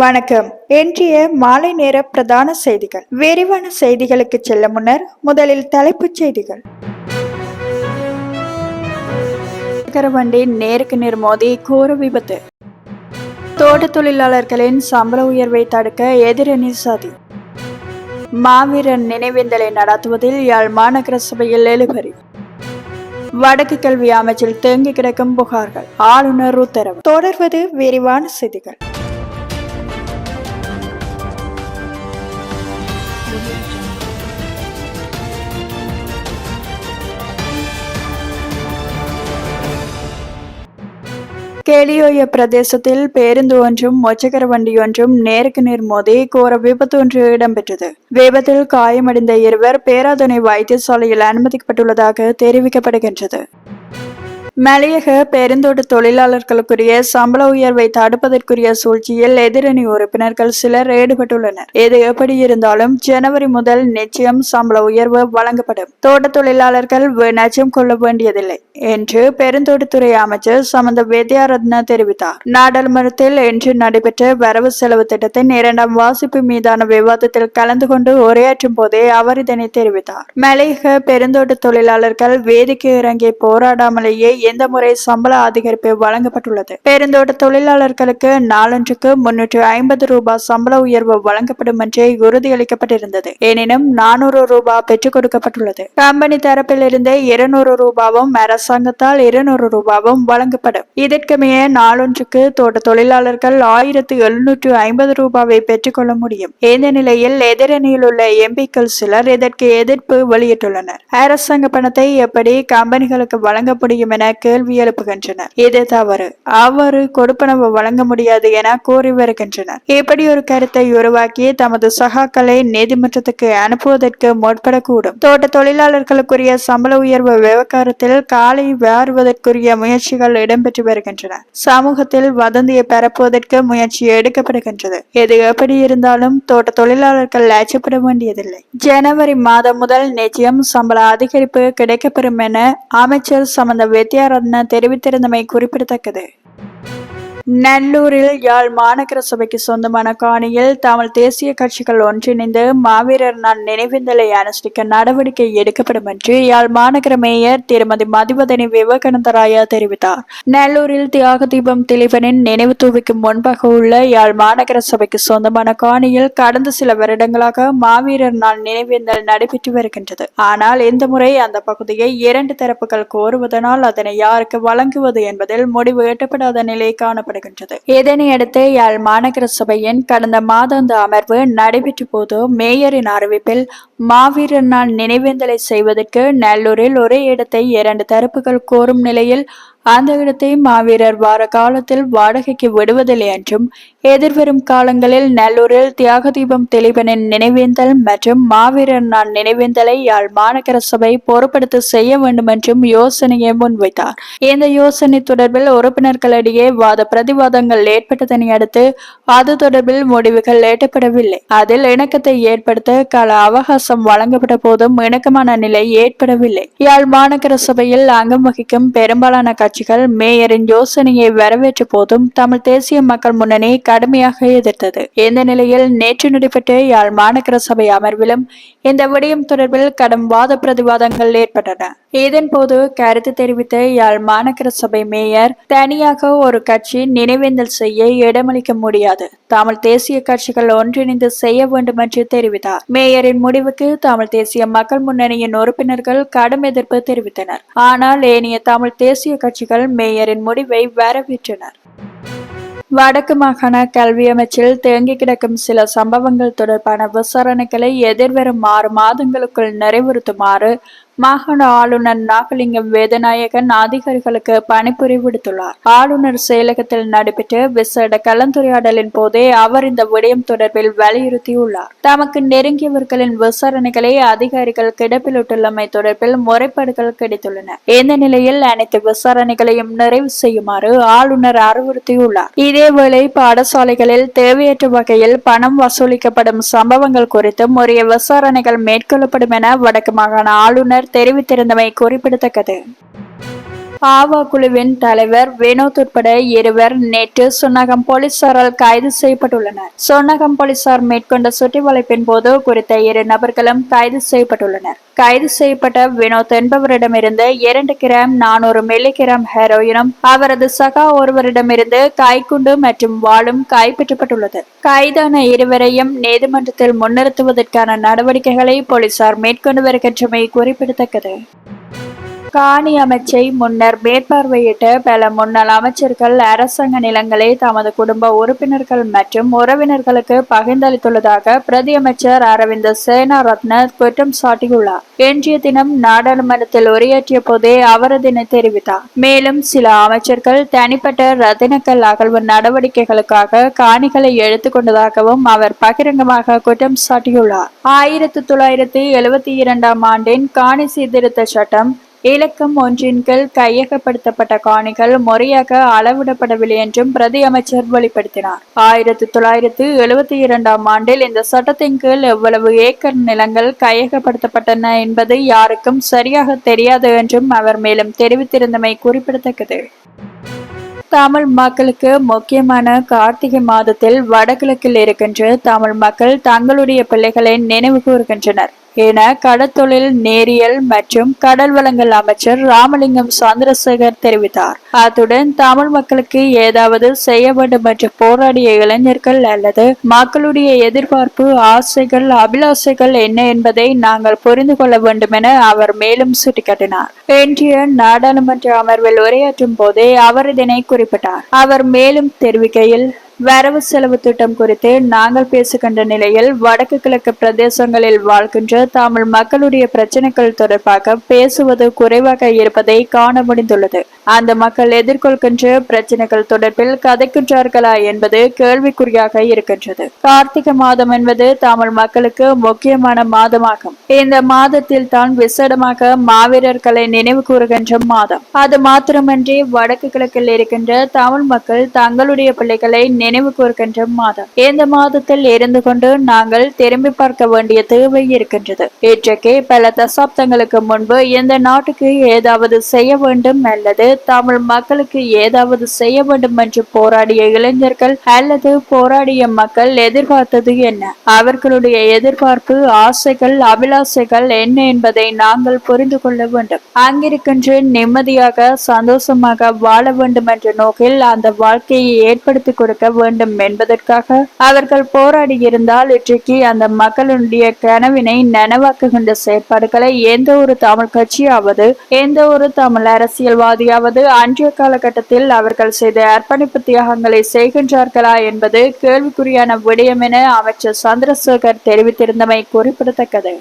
வணக்கம். இன்றைய மாலை நேர பிரதான செய்திகள். விரிவான செய்திகளுக்கு செல்ல முன்னர் முதலில் தலைப்புச் செய்திகள். வண்டி நேருக்கு நேர் மோதி கோர விபத்து. தோட்ட தொழிலாளர்களின் சம்பள உயர்வை தடுக்க எதிரணி சாதி. மாவீரன் நினைவேந்தலை நடத்துவதில் யாழ் மாநகர சபையில் எழுபறி. வடக்கு கல்வி அமைச்சில் தேங்கி கிடக்கும் புகார்கள். ஆளுநர் உத்தரவு. தொடர்வது விரிவான செய்திகள். கேலியோய பிரதேசத்தில் பேருந்து ஒன்றும் மொச்சக்கர வண்டி ஒன்றும் நேருக்கு நேர் மோதி கோர விபத்து ஒன்று இடம்பெற்றது. விபத்தில் காயமடைந்த இருவர் பேராதனை வைத்தியசாலையில் அனுமதிக்கப்பட்டுள்ளதாக தெரிவிக்கப்படுகின்றது. மலையக பெருந்தோட்ட தொழிலாளர்களுக்குரிய சம்பள உயர்வை தடுப்பதற்குரிய சூழ்ச்சியில் எதிரணி உறுப்பினர்கள் சிலர் ஈடுபட்டுள்ளனர். இது எப்படி இருந்தாலும் ஜனவரி முதல் நிச்சயம் சம்பள உயர்வு வழங்கப்படும். தோட்ட தொழிலாளர்கள் நச்சம் கொள்ள வேண்டியதில்லை என்று பெருந்தோட்டத்துறை அமைச்சர் சமந்த வித்யாரத்ன தெரிவித்தார். நாடாளுமன்றத்தில் இன்று நடைபெற்ற வரவு செலவு திட்டத்தின் இரண்டாம் வாசிப்பு மீதான விவாதத்தில் கலந்து கொண்டு உரையாற்றும் போதே அவர் இதனை தெரிவித்தார். மலையக பெருந்தோட்ட தொழிலாளர்கள் வேதிக்கு இறங்கி போராடாமலேயே எந்த முறை சம்பள அதிகரிப்பு வழங்கப்பட்டுள்ளது? பெருந்தோட்ட தொழிலாளர்களுக்கு நாளொன்றுக்கு முன்னூற்று ஐம்பது ரூபாய் சம்பள உயர்வு வழங்கப்படும் என்றே உறுதியளிக்கப்பட்டிருந்தது. எனினும் நானூறு ரூபாய் பெற்றுக் கொடுக்கப்பட்டுள்ளது. கம்பெனி தரப்பிலிருந்து இருநூறு ரூபாவும் அரசாங்கத்தால் இருநூறு ரூபாவும் வழங்கப்படும். இதற்குமே நாளொன்றுக்கு தோட்ட தொழிலாளர்கள் ஆயிரத்து எழுநூற்று ஐம்பது ரூபாவை பெற்றுக்கொள்ள முடியும். இந்த நிலையில் எதிரணியில் உள்ள எம்பிக்கள் சிலர் இதற்கு எதிர்ப்பு வெளியிட்டுள்ளனர். அரசாங்க பணத்தை எப்படி கம்பெனிகளுக்கு வழங்க முடியும் என கேள்வி எழுப்புகின்றனர். இது தவறு. அவ்வாறு கொடுப்பனவு வழங்க முடியாது என கூறி வருகின்றனர். இப்படி ஒரு கருத்தை உருவாக்கி தமது சகாக்களை நீதிமன்றத்துக்கு அனுப்புவதற்கு முற்படக்கூடும். தோட்ட தொழிலாளர்களுக்குரிய சம்பள உயர்வு விவகாரத்தில் காலை வேறுவதற்குரிய முயற்சிகள் இடம்பெற்று வருகின்றன. சமூகத்தில் வதந்தியை பரப்புவதற்கு முயற்சி எடுக்கப்படுகின்றது. எது எப்படி இருந்தாலும் தோட்ட தொழிலாளர்கள் அச்சப்பட வேண்டியதில்லை. ஜனவரி மாதம் முதல் நிச்சயம் சம்பள அதிகரிப்பு கிடைக்கப்பெறும் என அமைச்சர் சம்பந்த வித்யாரத்ன தெரிவித்திருந்தமை குறிப்பிடத்தக்கது நல்லூரில் யாழ் மாநகர சபைக்கு சொந்தமான காணியில் தமிழ் தேசிய கட்சிகள் ஒன்றிணைந்து மாவீரர் நான் நினைவேந்தலை அனுஷ்டிக்க நடவடிக்கை எடுக்கப்படும் என்று யாழ் மாநகர மேயர் திருமதி மதிவதனி விவேகானந்தராயா தெரிவித்தார். நல்லூரில் தியாக தீபம் திலீபனின் நினைவு தூவிக்கும் முன்பாக உள்ள யாழ் மாநகர சபைக்கு சொந்தமான காணியில் கடந்த சில வருடங்களாக மாவீரர் நாள் நினைவேந்தல் நடைபெற்று வருகின்றது. ஆனால் இந்த முறை அந்த பகுதியை இரண்டு தரப்புகள் கோருவதனால் அதனை யாருக்கு வழங்குவது என்பதில் முடிவு எட்டப்படாத நிலை காணப்படுகிறது. வருகின்றது இதனையடுத்து யாழ் மாநகர சபையின் கடந்த மாதாந்த அமர்வு நடைபெற்ற போது மேயரின் அறிவிப்பில் மாவீரர் நாள் நினைவேந்தலை செய்வதற்கு நல்லூரில் ஒரே இடத்தை இரண்டு தரப்புகள் கோரும் நிலையில் அந்த இடத்தை மாவீரர் வார காலத்தில் வாடகைக்கு விடுவதில்லை என்றும் எதிர்வரும் காலங்களில் நல்லூரில் தியாக தீபம் தெளிவனின் நினைவேந்தல் மற்றும் மாவீரர் நான் நினைவேந்தலை யாழ் மாநகர சபை பொறுப்படுத்த செய்ய வேண்டும் என்றும் யோசனையை முன்வைத்தார். இந்த யோசனை தொடர்பில் உறுப்பினர்களிடையே வாத பிரதிவாதங்கள் ஏற்பட்டதனை அடுத்து அது தொடர்பில் முடிவுகள் எட்டப்படவில்லை. அதில் இணக்கத்தை ஏற்படுத்த கால அவகாசம் வழங்கப்பட்ட போதும் இணக்கமான நிலை ஏற்படவில்லை. யாழ் மாநகர சபையில் அங்கம் வகிக்கும் பெரும்பாலான கட்சிகள் மேயரின் யோசனையை வரவேற்ற போதும் தமிழ் தேசிய மக்கள் முன்னணி கடுமையாக எதிர்த்தது. இந்த நிலையில் நேற்று நடைபெற்ற யாழ் மாநகர சபை அமர்விலும் இந்த விடயம் தொடர்பில் கடும் வாத பிரதிவாதங்கள் ஏற்பட்டன. இதன் போது கருத்து தெரிவித்த யாழ் மாநகர சபை மேயர் தனியாக ஒரு கட்சி நினைவேந்தல் செய்ய இடமளிக்க முடியாது. தமிழ் தேசிய கட்சிகள் ஒன்றிணைந்து செய்ய வேண்டும் என்று தெரிவித்தார். மேயரின் முடிவுக்கு தமிழ் தேசிய மக்கள் முன்னணியின் உறுப்பினர்கள் கடும் எதிர்ப்பு தெரிவித்தனர். ஆனால் ஏனைய தமிழ் தேசிய கட்சிகள் மேயரின் முடிவை வரவேற்றனர். வடக்கு மாகாண கல்வி அமைச்சில் தேங்கி கிடக்கும் சில சம்பவங்கள் தொடர்பான விசாரணைகளை எதிர்வரும் ஆறு மாதங்களுக்குள் நிறைவுறுத்துமாறு மாகாண ஆளுநர் நாகலிங்கம் வேதநாயகன் அதிகாரிகளுக்கு பணிபுரி விடுத்துள்ளார். ஆளுநர் செயலகத்தில் நடைபெற்ற விசேட கலந்துரையாடலின் போதே அவர் இந்த விடயம் தொடர்பில் வலியுறுத்தியுள்ளார். தமக்கு நெருங்கியவர்களின் விசாரணைகளை அதிகாரிகள் கிடப்பிலுட்டுள்ளமை தொடர்பில் முறைப்பாடுகள் கிடைத்துள்ளன. இந்த நிலையில் அனைத்து விசாரணைகளையும் நிறைவு செய்யுமாறு ஆளுநர் அறிவுறுத்தியுள்ளார். இதேவேளை பாடசாலைகளில் தேவையற்ற வகையில் பணம் வசூலிக்கப்படும் சம்பவங்கள் குறித்தும் உரிய விசாரணைகள் மேற்கொள்ளப்படும் என வடக்கு மாகாண ஆளுநர் தெரிவித்திருந்தமை குறிப்பிடத்தக்கது. ஆவா குழுவின் தலைவர் வினோத் உட்பட இருவர் நேற்று சுன்னகம் போலீசாரால் கைது செய்யப்பட்டுள்ளனர். சுன்னகம் போலீசார் மேற்கொண்ட சுற்றி வளைப்பின் போது குறித்த இரு நபர்களும் கைது செய்யப்பட்டுள்ளனர். கைது செய்யப்பட்ட வினோத் என்பவரிடமிருந்து இரண்டு கிராம் நானூறு மில்லி கிராம் ஹெரோயினும் அவரது சகா ஒருவரிடமிருந்து கைக்குண்டு மற்றும் வாளும் கைப்பற்றப்பட்டுள்ளது. கைதான இருவரையும் நீதிமன்றத்தில் முன்னிறுத்துவதற்கான நடவடிக்கைகளை போலீசார் மேற்கொண்டு வருகின்றமை குறிப்பிடத்தக்கது. காணி அமைச்சை முன்னர் மேற்பார்வையிட்ட பல முன்னாள் அமைச்சர்கள் அரசாங்க நிலங்களை தமது குடும்ப உறுப்பினர்கள் மற்றும் உறவினர்களுக்கு பகிர்ந்தளித்துள்ளதாக பிரதியமைச்சர் அரவிந்த் சேனாரத்ன குற்றம் சாட்டியுள்ளார். இன்றைய தினம் நாடாளுமன்றத்தில் உரையாற்றிய போதே அவர் இதனை தெரிவித்தார். மேலும் சில அமைச்சர்கள் தனிப்பட்ட ரத்தினக்கல் அகழ்வு நடவடிக்கைகளுக்காக காணிகளை எடுத்துக்கொண்டதாகவும் அவர் பகிரங்கமாக குற்றம் சாட்டியுள்ளார். ஆயிரத்தி தொள்ளாயிரத்தி எழுபத்தி இரண்டாம் ஆண்டின் காணி சீர்திருத்த சட்டம் இலக்கம் ஒன்றின் கீழ் கையகப்படுத்தப்பட்ட காணிகள் முறையாக அளவிடப்படவில்லை என்றும் பிரதி அமைச்சர் வெளிப்படுத்தினார். ஆயிரத்தி தொள்ளாயிரத்தி எழுபத்தி இரண்டாம் ஆண்டில் இந்த சட்டத்தின் கீழ் எவ்வளவு ஏக்கர் நிலங்கள் கையகப்படுத்தப்பட்டன என்பது யாருக்கும் சரியாக தெரியாது என்றும் அவர் மேலும் தெரிவித்திருந்தமை குறிப்பிடத்தக்கது. தமிழ் மக்களுக்கு முக்கியமான கார்த்திகை மாதத்தில் வடகிழக்கில் இருக்கின்ற தமிழ் மக்கள் தங்களுடைய பிள்ளைகளை நினைவு கூறுகின்றனர். என கடத்தொழில் நேரியல் மற்றும் கடல் வளங்கள் அமைச்சர் ராமலிங்கம் சந்திரசேகர் தெரிவித்தார். அத்துடன் தமிழ் மக்களுக்கு ஏதாவது செய்ய வேண்டும் என்று போராடிய இளைஞர்கள் அல்லது மக்களுடைய எதிர்பார்ப்பு ஆசைகள் அபிலாசைகள் என்ன என்பதை நாங்கள் புரிந்து கொள்ள வேண்டும் என அவர் மேலும் சுட்டிக்காட்டினார். இன்றைய நாடாளுமன்ற அமர்வில் உரையாற்றும் போதே அவர் இதனை குறிப்பிட்டார். அவர் மேலும் தெரிவிக்கையில் வரவு செலவு திட்டம் குறித்து நாங்கள் பேசுகின்ற நிலையில் வடக்கு கிழக்கு பிரதேசங்களில் வாழ்கின்ற தமிழ் மக்களுடைய பிரச்சனைகள் தொடர்பாக பேசுவது குறைவாக இருப்பதை காண முடிந்துள்ளது. அந்த மக்கள் எதிர்கொள்கின்ற பிரச்சனைகள் தொடர்பில் கதைக்கின்றார்களா என்பது கேள்விக்குறியாக இருக்கின்றது. கார்த்திகை மாதம் என்பது தமிழ் மக்களுக்கு முக்கியமான மாதமாகும். இந்த மாதத்தில் தான் விசேடமாக மாவீரர்களை நினைவு கூறுகின்ற மாதம். அது மாத்திரமன்றி வடக்கு கிழக்கில் இருக்கின்ற தமிழ் மக்கள் தங்களுடைய பிள்ளைகளை நினைவு கூறுகின்ற மாதம். இந்த மாதத்தில் இருந்து கொண்டு நாங்கள் திரும்பி பார்க்க வேண்டிய தேவை இருக்கின்றது. இன்றைக்கு பல தசாப்தங்களுக்கு முன்பு இந்த நாட்டுக்கு ஏதாவது செய்ய வேண்டும் அல்லது தமிழ் மக்களுக்கு ஏதாவது செய்ய வேண்டும் என்று போராடிய இளைஞர்கள் அல்லது போராடிய மக்கள் எதிர்பார்த்தது என்ன? அவர்களுடைய எதிர்பார்ப்பு ஆசைகள் அபிலாசைகள் என்ன என்பதை நாங்கள் புரிந்து கொள்ள வேண்டும். அங்கிருக்கின்ற நிம்மதியாக சந்தோஷமாக வாழ வேண்டும் என்ற நோக்கில் அந்த வாழ்க்கையை ஏற்படுத்தி கொடுக்க வேண்டும் என்பதற்காக அவர்கள் போராடி இருந்தால் இன்றைக்கு அந்த மக்களுடைய கனவினை நனவாக்குகின்ற செயற்பாடுகளை எந்த ஒரு தமிழ் கட்சியாவது எந்த ஒரு தமிழ் அரசியல்வாதியாவது அன்றைய காலகட்டத்தில் அவர்கள் செய்த அர்ப்பணிப்பு தியாகங்களை செய்கின்றார்களா என்பது கேள்விக்குறியான விடயம் என அமைச்சர் சந்திரசேகர் தெரிவித்திருந்தமை குறிப்பிடத்தக்கது.